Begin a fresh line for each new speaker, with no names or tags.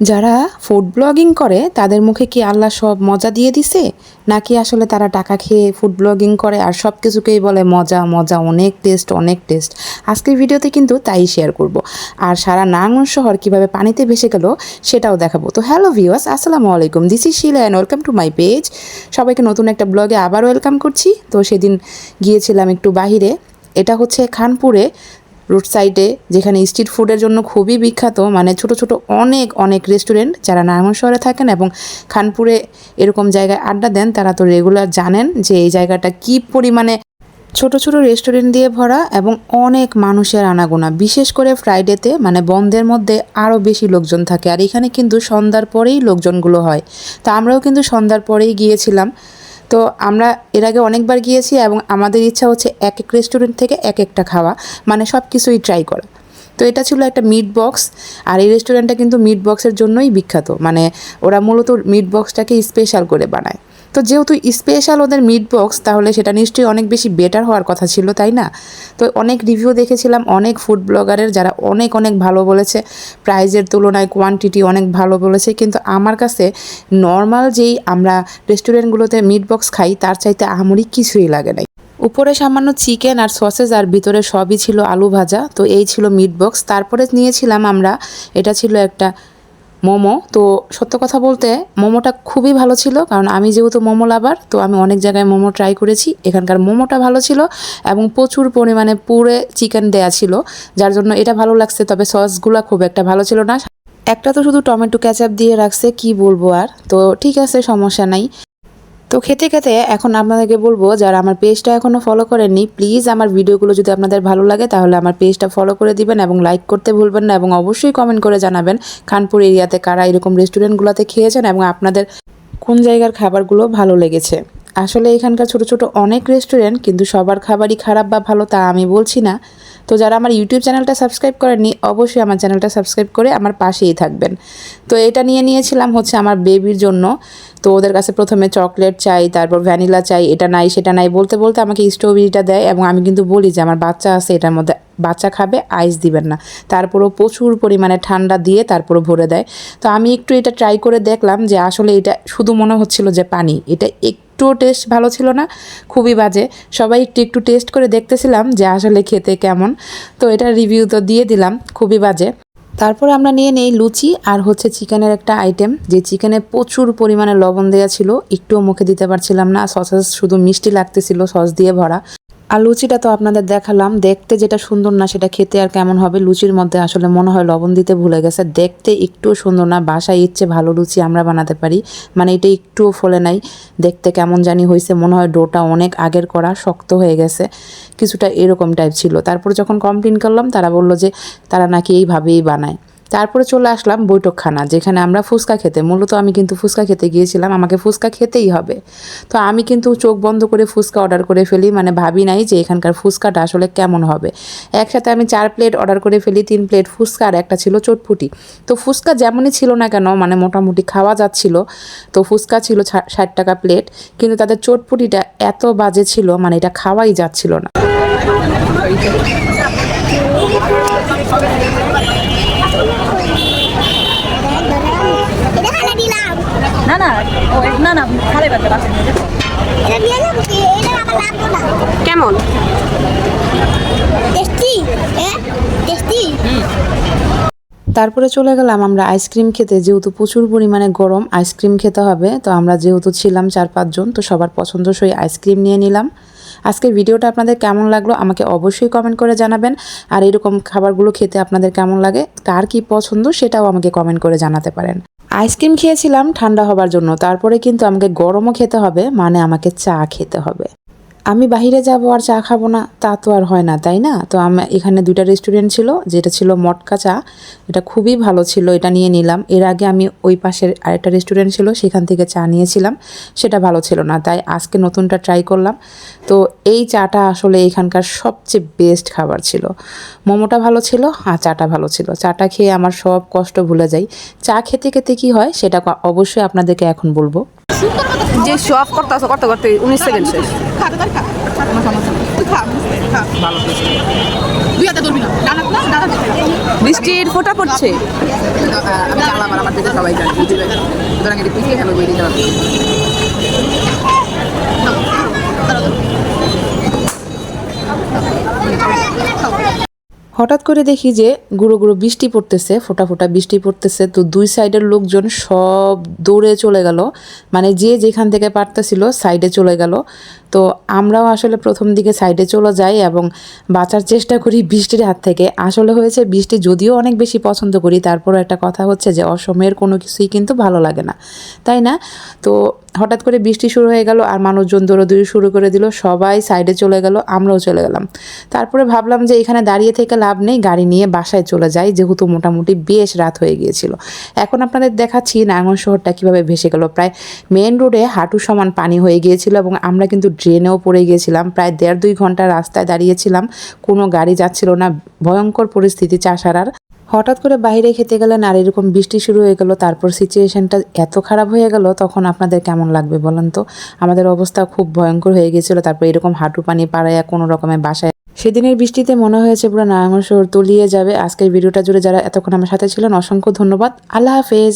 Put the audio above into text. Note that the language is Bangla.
যারা ফুড ব্লগিং করে, তাদের মুখে কি আল্লাহ সব মজা দিয়ে দিছে? নাকি আসলে তারা টাকা খেয়ে ফুড ব্লগিং করে আর সব কিছুকেই বলে মজা মজা, অনেক টেস্ট অনেক টেস্ট আজকের ভিডিওতে কিন্তু তাই শেয়ার করব। আর সারা নারায়ণ শহর কীভাবে পানিতে ভেসে গেল, সেটাও দেখাবো। তো হ্যালো ভিউয়ার্স আসসালামু আলাইকুম। This is Shila and welcome to my page সবাইকে নতুন একটা ব্লগে আবার ওয়েলকাম করছি। তো সেদিন গিয়েছিলাম একটু বাহিরে। এটা হচ্ছে খানপুরে রোড সাইডে যেখানে স্ট্রিট ফুডের জন্য খুবই বিখ্যাত মানে ছোট ছোট অনেক অনেক রেস্টুরেন্ট যারা নারায়ণ শহরে থাকেন এবং খানপুরে এরকম জায়গায় আড্ডা দেন, তারা তো রেগুলার জানেন যে এই জায়গাটা কী পরিমাণে ছোট ছোট রেস্টুরেন্ট দিয়ে ভরা এবং অনেক মানুষের আনাগোনা। বিশেষ করে ফ্রাইডেতে মানে বন্ধের মধ্যে আরও বেশি লোকজন থাকে। আর এখানে কিন্তু সন্ধ্যার পরেই লোকজনগুলো হয়। তা আমরাও কিন্তু সন্ধ্যার পরেই গিয়েছিলাম। তো আমরা এর আগে অনেকবার গিয়েছি এবং আমাদের ইচ্ছা হচ্ছে এক এক রেস্টুরেন্ট থেকে এক একটা খাওয়া মানে সব কিছুই ট্রাই করা। তো এটা ছিল একটা মিট বক্স আর এই রেস্টুরেন্টটা কিন্তু মিট বক্সের জন্যই বিখ্যাত। মানে ওরা মূলত মিট বক্সটাকে স্পেশাল করে বানায়। তো যেহেতু স্পেশাল ওদের মিট বক্স তাহলে সেটা নিশ্চয়ই অনেক বেশি বেটার হওয়ার কথা ছিল, তাই না? তো অনেক রিভিউ দেখেছিলাম, অনেক ফুড ব্লগারের যারা অনেক অনেক ভালো বলেছে প্রাইজের তুলনায় কোয়ান্টিটি অনেক ভালো বলেছে, কিন্তু আমার কাছে নর্মাল যেই আমরা রেস্টুরেন্টগুলোতে মিট বক্স খাই, তার চাইতে আহামরি কিছুই লাগে নাই। উপরে সামান্য চিকেন আর সসেজ আর ভিতরে সবই ছিল আলু ভাজা, তো এই ছিল মিট বক্স তারপরে নিয়েছিলাম আমরা, এটা ছিল একটা মোমো। তো সত্য কথা বলতে মোমোটা খুবই ভালো ছিল, কারণ আমি যেহেতু মোমো লাভার, তো আমি অনেক জায়গায় মোমো ট্রাই করেছি। এখানকার মোমোটা ভালো ছিল এবং প্রচুর পরিমাণে পুরে চিকেন দেয়া ছিল, যার জন্য এটা ভালো লাগছে, তবে সসগুলো খুব একটা ভালো ছিল না। একটা তো শুধু টমেটো ক্যাচাপ দিয়ে রাখছে, কি বলব আর? তো ঠিক আছে, সমস্যা নাই। তো খেতে খেতে এখন আপনাদেরকে বলব, যারা আমার পেজটা এখনও ফলো করেননি প্লিজ আমার ভিডিওগুলো যদি আপনাদের ভালো লাগে, তাহলে আমার পেজটা ফলো করে দিবেন এবং লাইক করতে ভুলবেন না এবং অবশ্যই কমেন্ট করে জানাবেন, খানপুর এরিয়াতে কারা এরকম রেস্টুরেন্টগুলোতে খেয়েছেন এবং আপনাদের কোন জায়গার খাবারগুলো ভালো লেগেছে। আসলে এখানকার ছোট ছোট অনেক রেস্টুরেন্ট কিন্তু সবার খাবারই খারাপ বা ভালো তা আমি বলছি না। তো যারা আমার ইউটিউব চ্যানেলটা সাবস্ক্রাইব করেননি, অবশ্যই আমার চ্যানেলটা সাবস্ক্রাইব করে আমার পাশেই থাকবেন। তো এটা নিয়ে নিয়েছিলাম হচ্ছে আমার বেবির জন্য। তো ওদের কাছে প্রথমে চকলেট চাই, তারপর ভ্যানিলা চাই, এটা নাই, সেটা নাই বলতে বলতে আমাকে স্ট্রবেরিটা দেয় এবং আমি কিন্তু বলি যে আমার বাচ্চা আছে, এটার মধ্যে বাচ্চা খাবে, আইস দিবেন না। তারপরও প্রচুর পরিমাণে ঠান্ডা দিয়ে তারপরও ভরে দেয়। তো আমি একটু এটা ট্রাই করে দেখলাম যে আসলে এটা শুধু মনে হচ্ছিল যে পানি, এটা একটুও টেস্ট ভালো ছিল না, খুবই বাজে। সবাই একটু একটু টেস্ট করে দেখতেছিলাম যে আসলে খেতে কেমন। তো এটা রিভিউ তো দিয়ে দিলাম, খুবই বাজে। তারপর আমরা নিয়ে নেই লুচি আর হচ্ছে চিকেনের একটা আইটেম যে চিকেনে প্রচুর পরিমাণে লবণ দেওয়া ছিল, একটুও মুখে দিতে পারছিলাম না সসেস শুধু মিষ্টি লাগতেছিল সস দিয়ে ভরা। আর লুচিটা তো আপনাদের দেখালাম। দেখতে যেটা সুন্দর না, সেটা খেতে আর কেমন হবে? লুচির মধ্যে আসলে মনে হয় লবণ দিতে ভুলে গেছে। দেখতে একটুও সুন্দর না, বাসায় ইচ্ছে ভালো লুচি আমরা বানাতে পারি। মানে এটা একটুও ফলে নাই। দেখতে কেমন জানি হয়েছে মনে হয় ডোটা অনেক আগের করা, শক্ত হয়ে গেছে। কিছুটা এরকম টাইপ ছিল। তারপর যখন কমপ্লেন করলাম, তারা বলল যে তারা নাকি এইভাবেই বানায়। তারপরে চলে আসলাম বৈঠকখানা, যেখানে আমরা ফুচকা খেতে। মূলত আমি কিন্তু ফুচকা খেতে গিয়েছিলাম, আমাকে ফুচকা খেতেই হবে। তো আমি কিন্তু চোখ বন্ধ করে ফুচকা অর্ডার করে ফেলি মানে ভাবি নাই যে এখানকার ফুচকাটা আসলে কেমন হবে। একসাথে আমি চার প্লেট অর্ডার করে ফেলি, তিন প্লেট ফুচকা আর একটা ছিল চটপুটি। তো ফুচকা যেমনই ছিল না কেন মানে মোটামুটি খাওয়া যাচ্ছিল, তো ফুচকা ছিল ষাট টাকা প্লেট, কিন্তু তাদের চটপুটিটা এত বাজে ছিল মানে এটা খাওয়াই যাচ্ছিল না।
না না না না বাচ্চা কেমন?
টেস্টি হ্যাঁ টেস্টি।
তারপরে চলে গেলাম আমরা আইসক্রিম খেতে যেহেতু প্রচুর পরিমাণে গরম আইসক্রিম খেতে হবে। তো আমরা যেহেতু ছিলাম চার পাঁচজন তো সবার পছন্দসই আইসক্রিম নিয়ে নিলাম। আজকের ভিডিওটা আপনাদের কেমন লাগল আমাকে অবশ্যই কমেন্ট করে জানাবেন। আর এরকম খাবারগুলো খেতে আপনাদের কেমন লাগে, কার কি পছন্দ সেটাও আমাকে কমেন্ট করে জানাতে পারেন। আইসক্রিম খেয়েছিলাম ঠান্ডা হবার জন্য, তারপরে কিন্তু আমাকে গরমও খেতে হবে মানে আমাকে চা খেতে হবে। আমি বাইরে যাব আর চা খাব না, তা তো আর হয় না, তাই না? তো আমি, এখানে দুইটা রেস্টুরেন্ট ছিল, যেটা ছিল মটকা চা, এটা খুবই ভালো ছিল, এটা নিয়ে নিলাম। এর আগে আমি ওই পাশের আরেকটা রেস্টুরেন্ট ছিল, সেখান থেকে চা নিয়েছিলাম, সেটা ভালো ছিল না, তাই আজকে নতুনটা ট্রাই করলাম। তো এই চাটা আসলে এখানকার সবচেয়ে বেস্ট খাবার ছিল। মোমোটা ভালো ছিল আর চাটা ভালো ছিল। চাটা খেয়ে আমার সব কষ্ট ভুলে যাই। চা খেতে খেতে কি হয়, সেটা অবশ্যই আপনাদেরকে এখন বলব।
যে শো করতে আসো করতে করতে উনিশ সেকেন্ড শেষ। বৃষ্টির ফোটা পড়ছে। সবাই জানি ইউটিউবে সুতরাং এটি পিছিয়ে খেলো বেরিয়ে যাবে
হঠাৎ করে দেখি যে গুঁড়ো গুঁড়ো বৃষ্টি পড়তেছে, ফোটা ফোটা বৃষ্টি পড়তেছে। তো দুই সাইডের লোকজন সব দৌড়ে চলে গেল। মানে যে যেখান থেকে পারতেছিল সাইডে চলে গেল। তো আমরাও আসলে প্রথম দিকে সাইডে চলে যাই এবং বাঁচার চেষ্টা করি বৃষ্টির হাত থেকে। আসলে হয়েছে, বৃষ্টি যদিও অনেক বেশি পছন্দ করি তারপর একটা কথা হচ্ছে যে অসময়ের কোনো কিছুই কিন্তু ভালো লাগে না। তাই না? তো হঠাৎ করে বৃষ্টি শুরু হয়ে গেল আর মানুষজন দৌড়াদৌড়ি শুরু করে দিল, সবাই সাইডে চলে গেল, আমরাও চলে গেলাম। তারপরে ভাবলাম যে এখানে দাঁড়িয়ে থেকে লাভ নেই, গাড়ি নিয়ে বাসায় চলে যাই, যেহেতু মোটামুটি বেশ রাত হয়ে গিয়েছিল। এখন আপনাদের দেখাচ্ছি নারায়ণ শহরটা কীভাবে ভেসে গেল। প্রায় মেন রোডে হাঁটু সমান পানি হয়ে গিয়েছিল এবং আমরা কিন্তু ড্রেনেও পড়ে গিয়েছিলাম। প্রায় দেড় দুই ঘণ্টা রাস্তায় দাঁড়িয়েছিলাম, কোনো গাড়ি যাচ্ছিল না, ভয়ঙ্কর পরিস্থিতি চাষারার। হঠাৎ করে বাইরে খেতে গেলেন আর এরকম বৃষ্টি শুরু হয়ে গেল, তারপর সিচুয়েশনটা এত খারাপ হয়ে গেল, তখন আপনাদের কেমন লাগবে বলেন তো? আমাদের অবস্থা খুব ভয়ঙ্কর হয়ে গেছিল তারপর এরকম হাঁটু পানি পাড়াইয়া কোনো রকমের বাসায় সেদিনের বৃষ্টিতে মনে হয়েছে পুরো নারায়ণ শহর তলিয়ে যাবে। আজকের ভিডিওটা জুড়ে যারা এতক্ষণ আমার সাথে ছিলেন, অসংখ্য ধন্যবাদ। আল্লাহ হাফেজ।